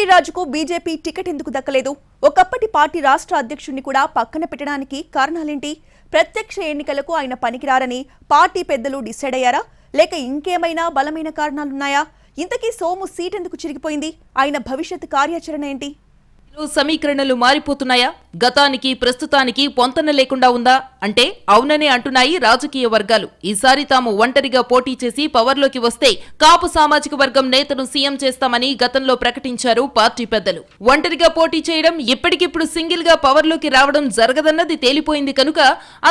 వీర్రాజుకు BJP ticket ఎందుకు దక్కలేదు? ఒకప్పటి పార్టీ రాష్ట్ర అధ్యక్షుడిని కూడా పక్కన పెట్టడానికి కారణాలేంటి? ప్రత్యక్ష ఎన్నికలకు ఆయన పనికిరారని పార్టీ పెద్దలు డిసైడ్ అయ్యారా? లేక ఇంకేమైనా బలమైన కారణాలున్నాయా? ఇంతకీ సోము సీట్ ఎందుకు చిరిగిపోయింది? ఆయన భవిష్యత్ కార్యాచరణ ఏంటి? సమీకరణలు మారిపోతున్నాయా? గతానికి ప్రస్తుతానికి పొంతన లేకుండా ఉందా? అంటే అవుననే అంటున్నాయి రాజకీయ వర్గాలు. ఈసారి తాము ఒంటరిగా పోటీ చేసి పవర్లోకి వస్తే కాపు సామాజిక వర్గం నేతను సీఎం చేస్తామని గతంలో ప్రకటించారు పార్టీ పెద్దలు. ఒంటరిగా పోటీ చేయడం ఇప్పటికిప్పుడు సింగిల్గా పవర్లోకి రావడం జరగదన్నది తేలిపోయింది కనుక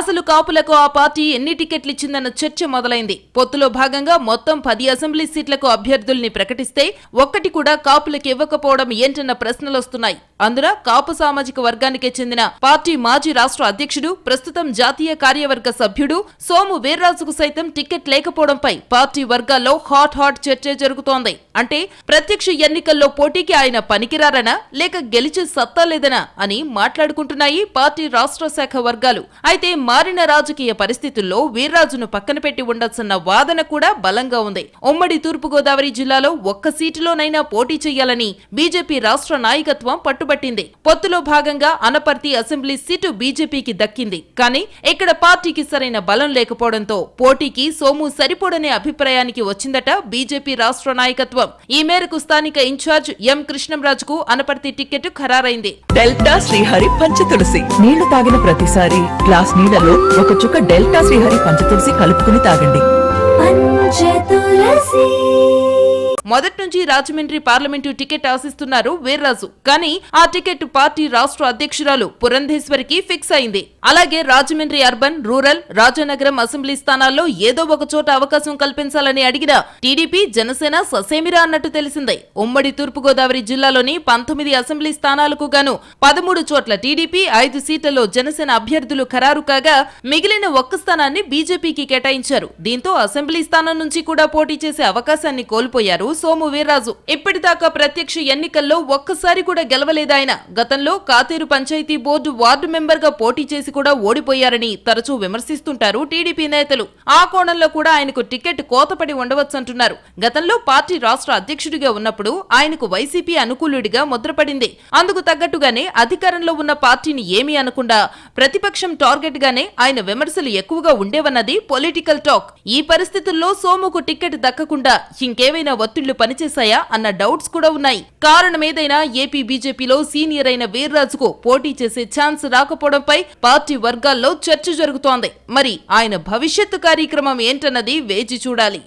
అసలు కాపులకు ఆ పార్టీ ఎన్ని టికెట్లు ఇచ్చిందన్న చర్చ మొదలైంది. పొత్తులో భాగంగా మొత్తం పది అసెంబ్లీ సీట్లకు అభ్యర్థుల్ని ప్రకటిస్తే ఒక్కటి కూడా కాపులకు ఇవ్వకపోవడం ఏంటన్న ప్రశ్నలొస్తున్నాయి. అందులో కాపు సామాజిక వర్గానికే చెందిన పార్టీ మాజీ రాష్ట్ర అధ్యక్షుడు ప్రస్తుతం జాతీయ కార్యవర్గ సభ్యుడు సోము వీర్రాజుకు సైతం టికెట్ లేకపోవడంపై పార్టీ వర్గాల్లో హాట్ హాట్ చర్చ జరుగుతోంది. అంటే ప్రత్యక్ష ఎన్నికల్లో పోటీకి ఆయన పనికిరారనా? లేక గెలిచే సత్తా లేదనా? అని మాట్లాడుకుంటున్నాయి పార్టీ రాష్ట్ర శాఖ వర్గాలు. అయితే మారిన రాజకీయ పరిస్థితుల్లో వీర్రాజును పక్కన పెట్టి ఉండాల్సిన వాదన కూడా బలంగా ఉంది. ఉమ్మడి తూర్పుగోదావరి జిల్లాలో ఒక్క సీటులోనైనా పోటీ చేయాలని బీజేపీ రాష్ట్ర నాయకత్వం పట్టు పట్టుబట్టింది. పొత్తులో భాగంగా అనపర్తి అసెంబ్లీ సీటు బీజేపీకి దక్కింది. కానీ ఇక్కడ పార్టీకి సరైన బలం లేకపోవడంతో పోటీకి సోము సరిపోడనే అభిప్రాయానికి వచ్చిందట బీజేపీ రాష్ట్ర నాయకత్వం. ఈ మేరకు స్థానిక ఇన్ఛార్జ్ ఎం కృష్ణంరాజుకు అనపర్తి టికెట్ ఖరారైంది. డెల్టా శ్రీహరి పంచతులసి. నీళ్ళు తాగిన ప్రతిసారి గ్లాస్ నీళ్ళలో ఒక చుక్క డెల్టా శ్రీహరి పంచతులసి కలుపుకుని తాగండి. పంచతులసి. మొదటి నుంచి రాజమండ్రి పార్లమెంటు టికెట్ ఆశిస్తున్నారు వీర్రాజు. కానీ ఆ టికెట్ పార్టీ రాష్ట్ర అధ్యక్షురాలు పురంధేశ్వరికి ఫిక్స్ అయింది. అలాగే Rajahmundry urban rural Rajanagaram assembly స్థానాల్లో ఏదో ఒక చోట అవకాశం కల్పించాలని అడిగిన టీడీపీ జనసేన ససేమిరా అన్నట్టు తెలిసిందే. ఉమ్మడి తూర్పుగోదావరి జిల్లాలోని పంతొమ్మిది అసెంబ్లీ స్థానాలకు గాను పదమూడు చోట్ల టీడీపీ ఐదు సీట్లలో జనసేన అభ్యర్థులు ఖరారు కాగా మిగిలిన ఒక్క స్థానాన్ని బీజేపీకి కేటాయించారు. దీంతో అసెంబ్లీ స్థానం నుంచి కూడా పోటీ చేసే అవకాశాన్ని కోల్పోయారు సోము వీర్రాజు. ఇప్పటిదాకా ప్రత్యక్ష ఎన్నికల్లో ఒక్కసారి కూడా గెలవలేదాయన గతంలో కాతేరు పంచాయతీ బోర్డు వార్డు మెంబర్గా పోటీ చేసి కూడా ఓడిపోయారని తరచూ విమర్శిస్తుంటారు టీడీపీ నేతలు. ఆ కోణంలో కూడా ఆయనకు టికెట్ కోతపడి ఉండవచ్చంటున్నారు. గతంలో పార్టీ రాష్ట్ర అధ్యక్షుడిగా ఉన్నప్పుడు ఆయనకు వైసీపీ అనుకూలుడిగా ముద్రపడింది. అందుకు తగ్గట్టుగానే అధికారంలో ఉన్న పార్టీని ఏమీ అనకుండా ప్రతిపక్షం టార్గెట్ గానే ఆయన విమర్శలు ఎక్కువగా ఉండేవన్నది పొలిటికల్ టాక్. ఈ పరిస్థితుల్లో సోముకు టికెట్ దక్కకుండా ఇంకేవైనా ఒత్తిళ్ళు పనిచేశాయా అన్న డౌట్స్ కూడా ఉన్నాయి. కారణమేదైనా ఏపీ బీజేపీలో సీనియర్ అయిన వీర్రాజుకు పోటీ చేసే ఛాన్స్ రాకపోవడంపై పార్టీ వర్గాల్లో చర్చ జరుగుతోంది. మరి ఆయన భవిష్యత్తు కార్యక్రమం ఏంటన్నది వేచి చూడాలి.